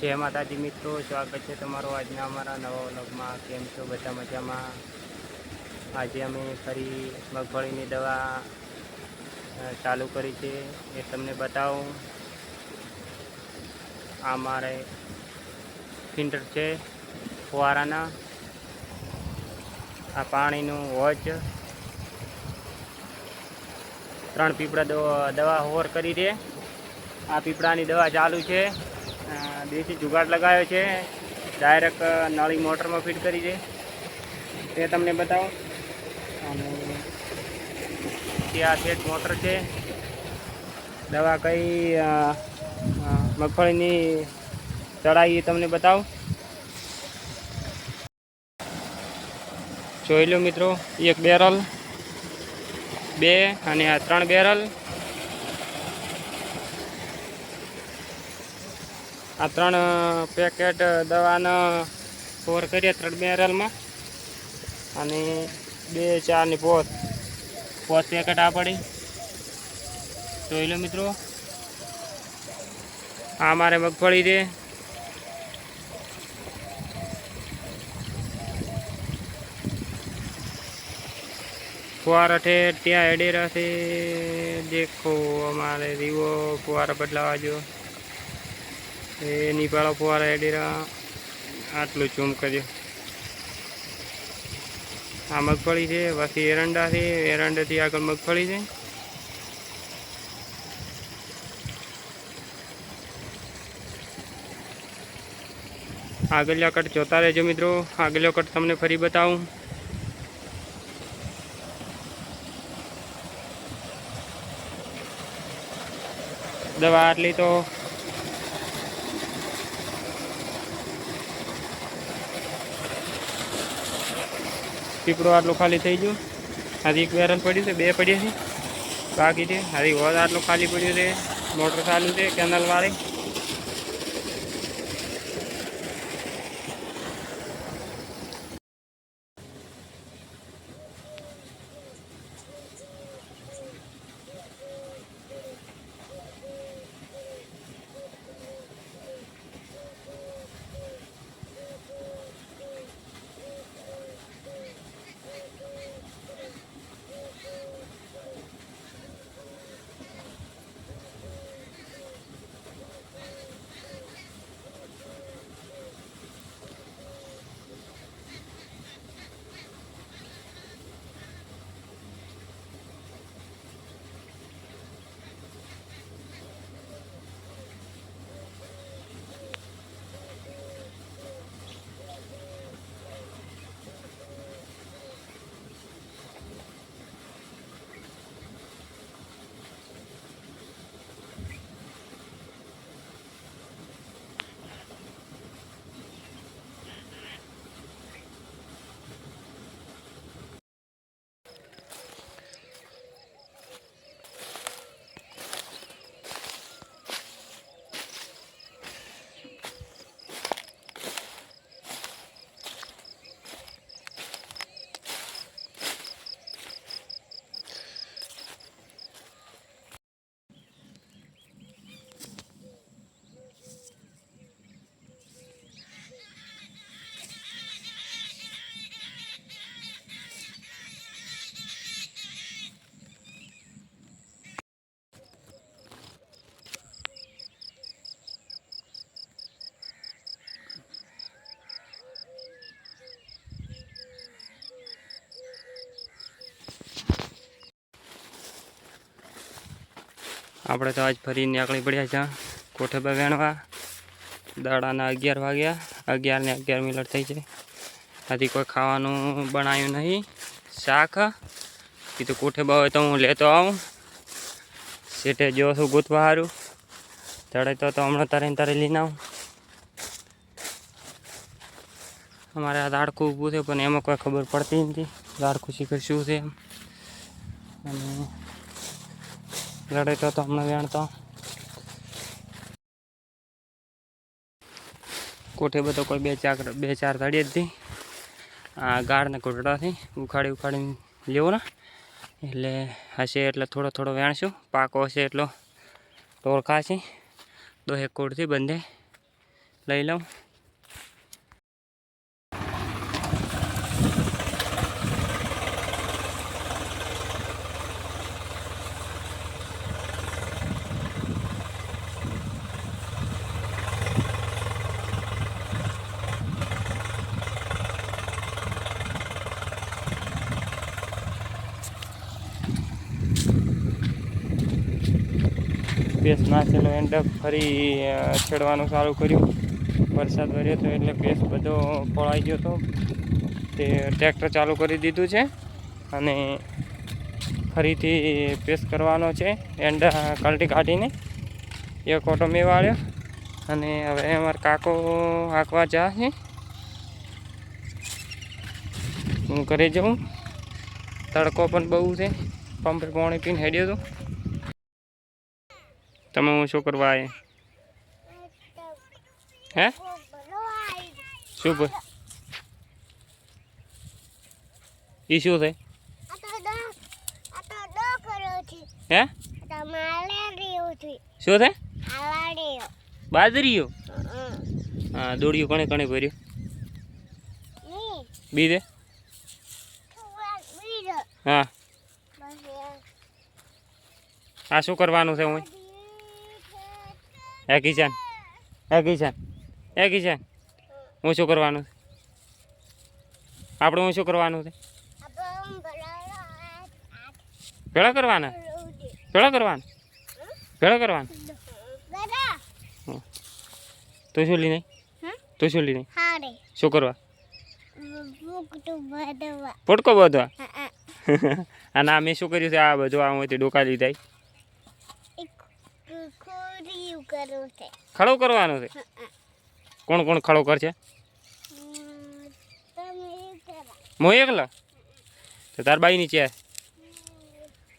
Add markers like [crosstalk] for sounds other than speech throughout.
જય માતાજી મિત્રો, સ્વાગત છે તમારું આજના અમારા નવા વ્લોગમાં. કેમ છો? બધા મજામાં? આજે અમે ફરી મગફળીની દવા ચાલુ કરી છે. એ તમને બતાવું. આ મારે ફિલ્ટર છે ફુવારાના. આ પાણીનું વોચ ત્રણ પીપળા દવા હોર કરી છે. આ પીપળાની દવા ચાલુ છે. દેશી જુગાડ લગાવ્યો છે. ડાયરેક્ટ નળી મોટરમાં ફિટ કરી છે. તે તમને બતાવો. અને આ સેટ મોટર છે. દવા કઈ મગફળીની ચડાઈ એ તમને બતાવો. જોઈ લો મિત્રો, એક બેરલ, બે અને આ ત્રણ બેરલ. આ ત્રણ પેકેટ દવાના ફોર કરીએ ત્રણ બેરલમાં અને બે ચારની પોત. પોત પેકેટ આ પડી. જોઈ લો મિત્રો. આ મારે મગફળી છે. ફુવારા છે ત્યાં એડેરા છે દેખો અમારે દીવો ફુવારા બદલાવા જો. એ નીપાળો ફુવારા એડેરા આટલું ચૂમ કર્યું આ મગફળી છે, પછી એરંડા છે, એરંડાથી આગળ મગફળી છે. આગળનો કટ જોતા રહેજો મિત્રો. આગળનો કટ તમને ફરી બતાવું. દવા આટલી તો પીપળો આટલો ખાલી થઈ ગયું. હજી એક બેરન પડ્યું છે, બે પડ્યા છે. બાકી છે હારી વોજ આટલો ખાલી પડ્યું છે, મોટર ચાલુ છે, કેનલ આપણે તો આજ ફરી નીકળી પડ્યા છે કોઠે બગાણવા દાડાના અગિયાર વાગ્યા. અગિયાર ને અગિયાર મિનિટ થઈ છે. હજી કોઈ ખાવાનું બનાવ્યું નહીં. શાક. કીધું કોઠે હોય તો હું લેતો આવું. સેટે જો છું ગૂંથવા સારું તળે તો હમણાં તરે તારે લઈને આવું. અમારે આ દાડકું ઊભું છે, પણ એમાં કોઈ ખબર પડતી નથી. દાડકું શીખર શું છે એમ. અને લડે તો અમને વેણતો કોઠે બધો કોઈ બે ચાર બે ચાર તળીએ જ હતી. આ ગાળને ઘૂંટડાથી ઉખાડી ઉખાડીને લેવો ને એટલે હશે એટલે થોડો થોડો વેણશું. પાકો હશે એટલો. ટોળ છે એક કોડથી બંધે. લઈ લઉં. પેસ્ટ નાખેલો એન્ડ ફરી છડવાનું ચાલુ કર્યું. વરસાદ વર્યો હતો એટલે પેસ્ટ બધો પળાઈ ગયો હતો તે ટ્રેક્ટર ચાલુ કરી દીધું છે અને ફરીથી પેસ્ટ કરવાનો છે એન્ડ કલટી કાઢીને એક ઓટો મેં વાળ્યો અને હવે અમારા કાકો હાંકવા જા છે. હું ઘરે જાઉં. તડકો પણ બહુ છે. પંપે પાણી પીને હેડ્યો હતો તમે હું શું કરવા હે? શું બોલ એ શું છે હે? શું છે બાજરીઓ? હા દોડ્યું કણે કણે ભર્યું? બીજે? હા. આ શું કરવાનું છે હું? હે કિશન. હે કિશન. હે કિશન. હું શું કરવાનું? આપણે હું શું કરવાનું છે? ભેળા કરવાના? ભેળા કરવાના? ભેળા કરવાના? તું શું લઈને તું શું લઈને શું કરવા? પોટકો બધવા. [laughs] અને આ મેં શું કર્યું છે? આ બધું આ ડોકા લીધા એક ખોરિયું કરું છે. ખડો કરવાનો છે? કોણ કોણ ખડો કરશે? મો એકલા. કરા હું એકલો?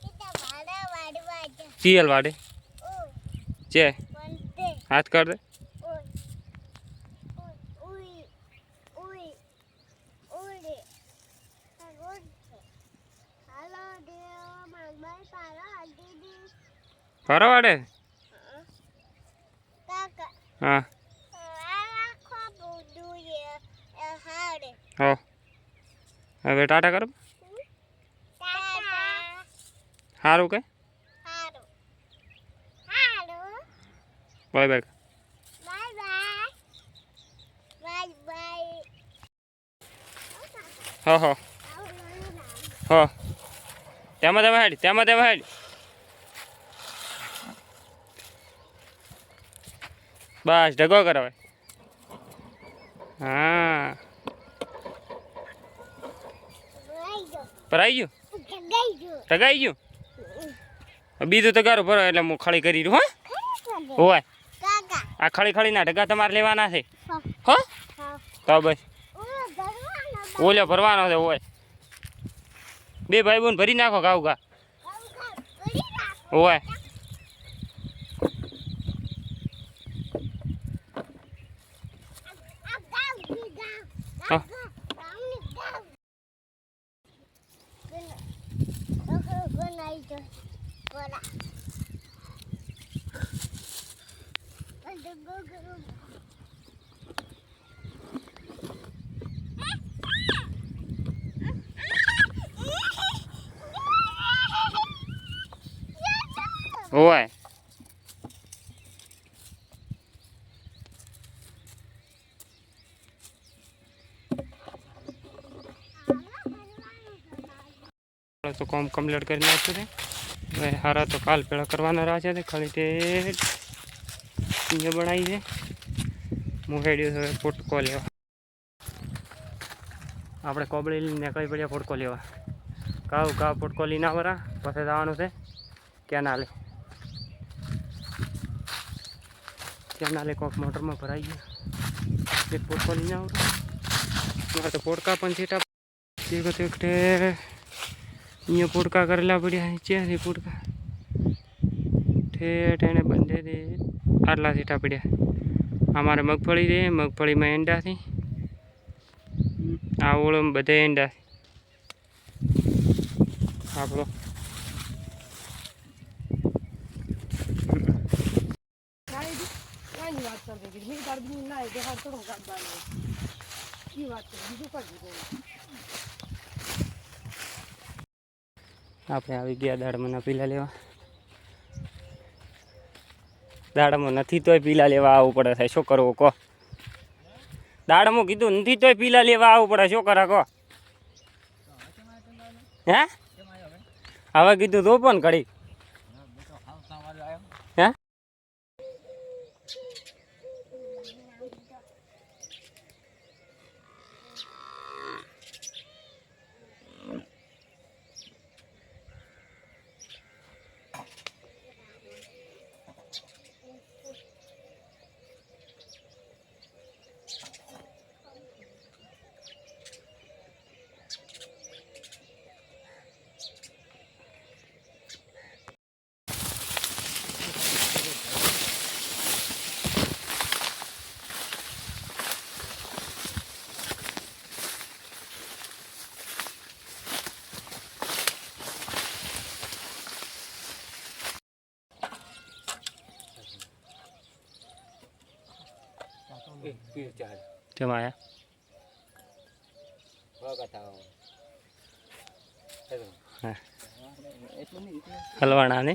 તો તાર વાડવા જા. સિયલ વાડે છે. હાથ કર દે. ઓય ઓય ઉઈ ઉઈ ઉડે આ રોડ છે હાલો દેવ માગબાઈ પારા દીદી ફરો વાડે કાકા હા. હો. હવે ટાટા કરો. સારું કે? બાય બાય હો હો. હો. તેમાં તેમાં હેડ, તેમાં તેમાં હેડ. બસ ઢગો કરાવે હા. ભરાઈ ગયું? ઢગાઈ ગયું? બીજું તો ગારું ભરો એટલે હું ખાલી કરી રહ્યું હો? હોય. આ ખળી ના ઢગા તમારે લેવાના છે. હો? તો બસ. ઓલો ભરવાનો છે હોય. બે ભાઈ બોન ભરી નાખો ઘાવ ઘા હોય. હોય. તો કોમ કમ્પ્લીટ કરી નાખ્યું છે. હવે હારા તો કાલ પેલા કરવાના રહ્યા છે ખાલી તે બનાવી છે. હું હેડ્યો હવે પોટકો લેવા. આપણે કોબળી લઈને નીકળી પડ્યા પોટકો લેવા. કાવ કાવ પોટકો લઈને આવરા. પછી જવાનું છે. કેનાલે કેનાલે કોક મોટરમાં ભરાઈ ગયા. એક પોટકો લઈને આવું મારે તો પોટકા પણ છેટા. એક વખતે એકટે અહીંયા પોટકા કરેલા પડ્યા છે પોટકા ઠેઠ એને બંધે આટલા સીટા પડ્યા. અમારે મગફળી છે મગફળીમાં એંડાથી આ ઓળમ બધે એંડા આપણો સર કે મેં તાર બી ના એ બહાર થોડો કાઢવાનો એ વાત છે બીજું કાઢી દઉં આપણે આવી ગયા દાડમના પીલા લેવા. દાડમો નથી તોય પીલા લેવા આવવું પડે છે શું કરવું કહો? દાડમો કીધું નથી તોય પીલા લેવા આવવું પડે. શું કરે કહો? હે? હવે કીધું તો પણ ઘડી હે કેમ આયા હા. હલવાણા ને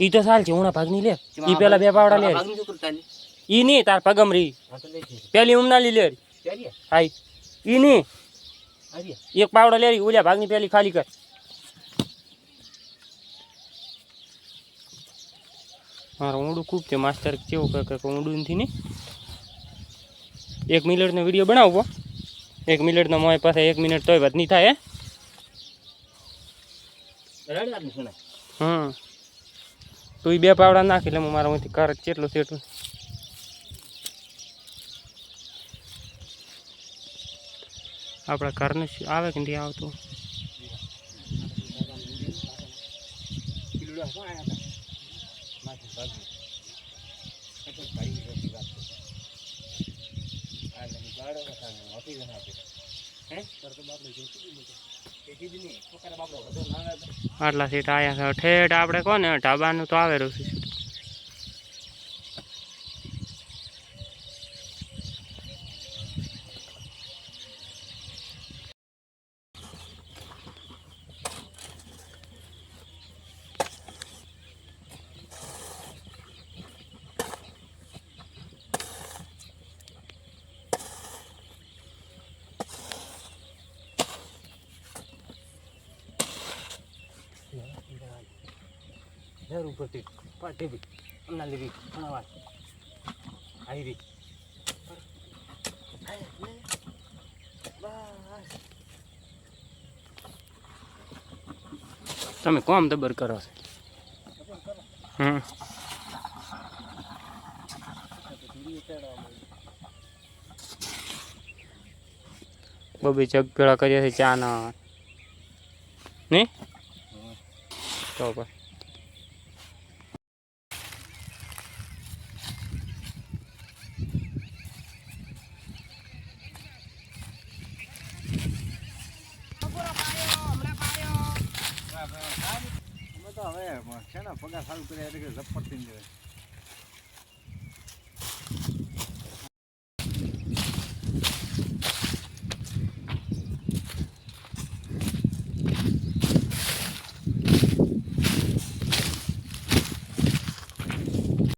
ઈ તો સાલ છે ઉણા ભાગની લે ઈ પેલા બે પાવડા લે ઈ નહીં તાર પગમરી પેલી ઉમના લી લે હાઈ ઈ નહીં. એક પાવડો લે ઓલ્યા ભાગની પેલી ખાલી કર. મારું ઊંડું ખૂબ છે માસ્ટર કેવું કે કે ઊંડું નથી ને. એક મિનિટનો વીડિયો બનાવવો. એક મિનિટનો મોય પાસે એક મિનિટ તોય વાત નહીં થાય હે. હમ. તું ઈ બે પાવડા નાખી એટલે હું મારા માંથી કર કેટલું સેટું આપણા ઘરને આવે કે નથી આવતું? આટલા સીટ આવ્યા છે. ઠેઠ આપણે કોને? ઢાબાનું તો આવેલું છે. ઘર ઉપરથી પાટી બી હમણાં લીધી ભણાવા આવી રહી. તમે કોમ દબર કરો છો? હમ. બબી જગ ભેળા કર્યા છે ચા ના નહીં તો પછી છે ને પગાર સારું કર્યા એટલે કે ઝપટ થઈને જાય